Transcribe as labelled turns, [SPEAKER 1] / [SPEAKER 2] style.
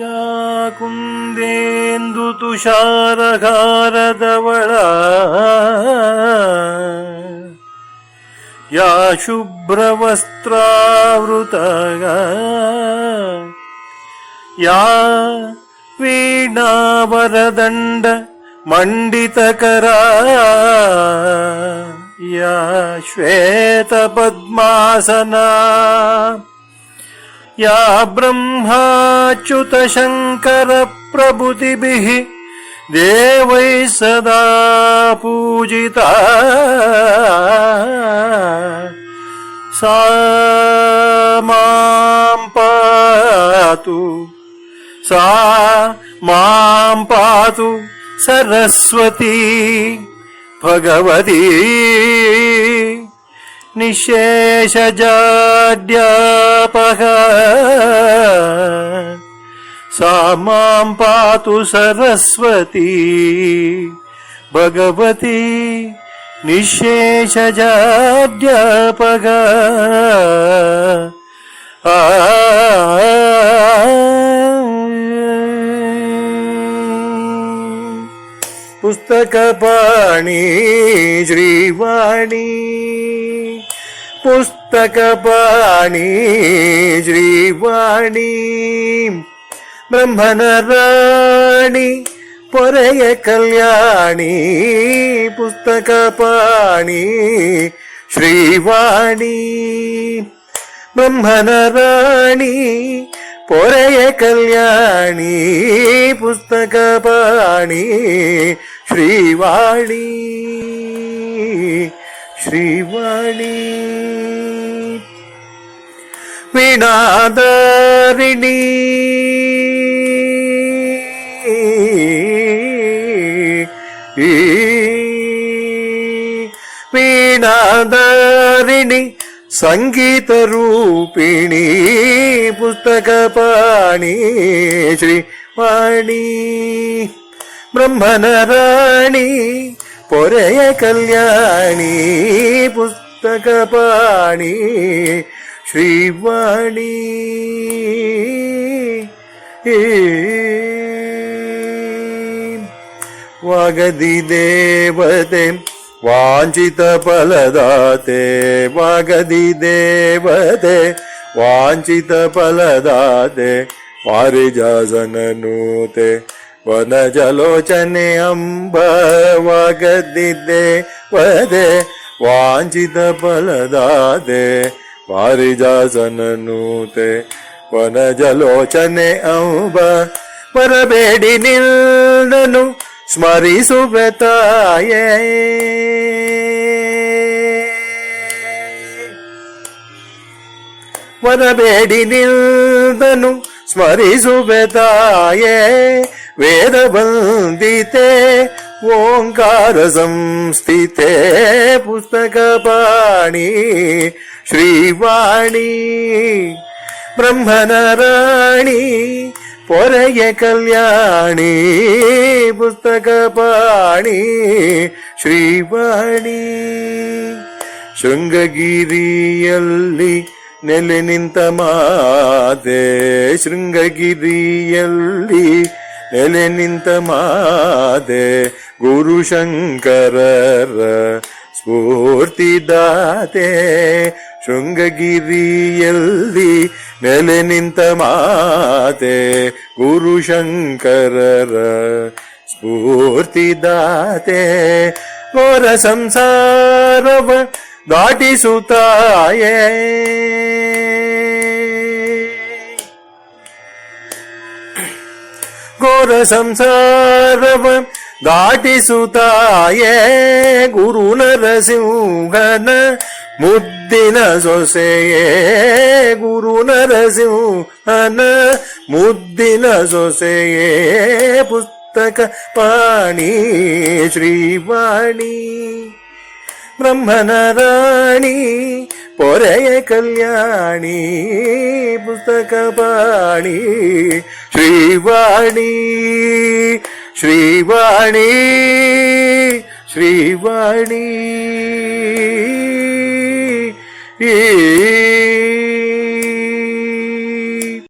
[SPEAKER 1] या कुन्देन्दु तुषारहारदवळा या शुभ्रवस्त्रावृतगा या वीणावरदण्ड मण्डितकरा या श्वेतपद्मासना या ब्रह्माच्युतशङ्करप्रभृतिभिः देवैः सदा पूजिता। सा मां पातु सा मां पातु सरस्वती भगवती। निःशेषजाड्यापः सा मां पातु सरस्वती। भगवती निःशेषजाड्यापः आ। पुस्तकपाणि श्रीवाणी। पुस्तकपाणि श्रीवाणी ब्रह्मनराणि பொறைய கல்யாணி புஸ்தக பாணி ஸ்ரீவாணி பிரம்மனராணி பொறைய கல்யாணி புஸ்தக பாணி ஸ்ரீவாணி శ్రీవాణి. విణాదారిణి. వీణాదారిణి సంగీత రూపిణి పుస్తక పాణి శ్రీవాణి. బ్రహ్మనరాణి പൊരയ കല്യാണി പുസ്തകപാണി ശ്രീവാണി. വഗതി ദേവതേ വാഞ്ചിത ഫലദാതേ വഗതി ദേവതേ വാഞ്ചിത ഫലദാതേ പാരിജാസനൂതേ ವನಜಲೋಚನೆ ಅಂಬ ವಾಗದಿ ವದೆ ವಾಂಚಿತ ಬಲದಾದೆ ಪಾರಿಜಾಸನನೂತೆ ವನಜಲೋಚನೆ ಅಂಬ ಬರಬೇಡಿ ನಿಲ್ದನು ಸ್ಮರಿಸುವತಾಯೇ ತಾಯೇ. ಬರಬೇಡಿ ನಿಲ್ದನು ಸ್ಮರಿಸುವ ತಾಯೇ. ಸಂಸ್ಥಿತೆ, ಪುಸ್ತಕ ಪಾಣಿ ಶ್ರೀವಾಣಿ ರಾಣಿ ಪೊರೆಯ ಕಲ್ಯಾಣಿ, ಪುಸ್ತಕ ಪಾಣಿ ಶ್ರೀವಾಣಿ. ಶೃಂಗಗಿರಿಯಲ್ಲಿ ನೆಲೆ ನಿಂತ ಮಾತೆ, ಶೃಂಗಗಿರಿಯಲ್ಲಿ ನೆಲೆ ನಿಂತ ಮಾತೆ ಗುರು ಶಂಕರರ ಸ್ಫೂರ್ತಿದಾತೆ ಶೃಂಗಗಿರಿಯಲ್ಲಿ ನೆಲೆ ನಿಂತ ಮಾತೆ ಗುರು ಶಂಕರರ ಸ್ಫೂರ್ತಿದಾತೆ ಘೋರ ಸಂಸಾರವ ದಾಟಿಸುತ್ತಾಯೇ ಘೋರ ಸಂಸಾರವ ದಾಟಿಸುತ್ತಾಯೇ ಗುರು ನರಸಿಂಹನ ಮುದ್ದಿನ ಸೊಸೆಯೇ ಗುರು ನರಸಿಂಹನ ಮುದ್ದಿನ ಸೊಸೆಯೇ ಪುಸ್ತಕ ಪಾಣಿ ಶ್ರೀವಾಣಿ ಬ್ರಹ್ಮನ ರಾಣಿ പൊരയ കല്യാണി പുസ്തകപാണി ശ്രീവാണി ശ്രീവാണി ശ്രീവാണി. ഈ